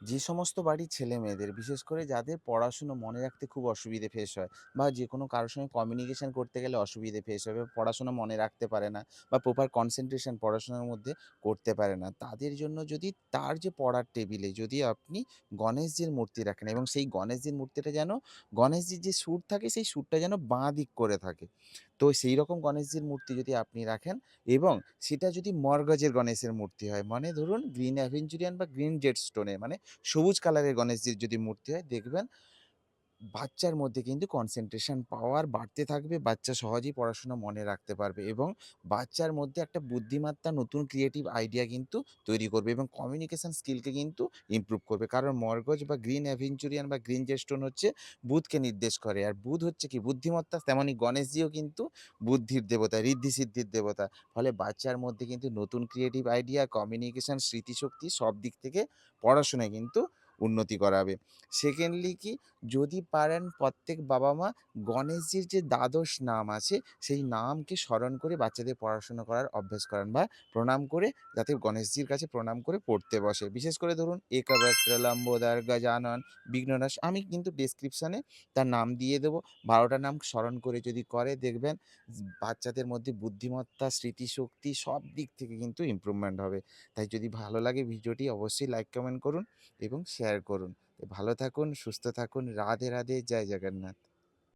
যে সমস্ত বাড়ির ছেলে মেয়েদের বিশেষ করে যাদের পড়াশুনো মনে রাখতে খুব অসুবিধে ফেস হয় বা যে কোনো কারোর সঙ্গে কমিউনিকেশন করতে গেলে অসুবিধে ফেস হবে, পড়াশোনা মনে রাখতে পারে না বা প্রপার কনসেনট্রেশন পড়াশোনার মধ্যে করতে পারে না। তাদের জন্য যদি তার যে পড়ার টেবিলে যদি আপনি গণেশজির মূর্তি রাখেন এবং সেই গণেশজির মূর্তিটা যেন, গণেশজির যে সুর থাকে সেই সুরটা যেন বাঁ দিক করে থাকে। তো সেই রকম গণেশজির মূর্তি যদি আপনি রাখেন এবং সেটা যদি মর্গজের গণেশের মূর্তি হয় মানে ধরুন গ্রিন অ্যাভেঞ্চুরিয়ান বা গ্রিন জেড স্টোনে মানে সবুজ কালারের গণেশজির যদি মূর্তি হয়, দেখবেন বাচ্চার মধ্যে কিন্তু কনসেনট্রেশন পাওয়ার বাড়তে থাকবে, বাচ্চা সহজেই পড়াশোনা মনে রাখতে পারবে এবং বাচ্চার মধ্যে একটা বুদ্ধিমত্তা, নতুন ক্রিয়েটিভ আইডিয়া কিন্তু তৈরি করবে এবং কমিউনিকেশন স্কিলকে কিন্তু ইমপ্রুভ করবে। কারণ মরগজ বা গ্রিন অ্যাভেঞ্চুরিয়ান বা গ্রিন জেস্টোন হচ্ছে বুধকে নির্দেশ করে। আর বুধ হচ্ছে কি? বুদ্ধিমত্তা তেমনই গণেশজিও কিন্তু বুদ্ধির দেবতা ঋদ্ধি সিদ্ধির দেবতা। ফলে বাচ্চার মধ্যে কিন্তু নতুন ক্রিয়েটিভ আইডিয়া কমিউনিকেশান স্মৃতিশক্তি সব দিক থেকে পড়াশোনায় কিন্তু উন্নতি করাবে সেকেন্ডলি কি যদি পারেন প্রত্যেক বাবা-মা গণেশজির যে দ্বাদশ নাম আছে, সেই নামকে স্মরণ করে বাচ্চাদের পড়াশোনা করার অভ্যাস করান বা প্রণাম করে যাতে গণেশজির কাছে প্রণাম করে পড়তে বসে। বিশেষ করে ধরুন একবস্ত্র লম্বোদর গজানন বিঘ্ননাশ আমি কিন্তু ডেসক্রিপশনে তার নাম দিয়ে দেবো। বারোটা নাম স্মরণ করে যদি করে দেখবেন বাচ্চাদের মধ্যে বুদ্ধিমত্তা, স্মৃতিশক্তি সব দিক থেকে কিন্তু ইমপ্রুভমেন্ট হবে। তাই যদি ভালো লাগে ভিডিওটি অবশ্যই লাইক, কমেন্ট করুন এবং শেয়ার করুন। ভালো থাকুন, সুস্থ থাকুন। রাধে, রাধে। জয় জগন্নাথ।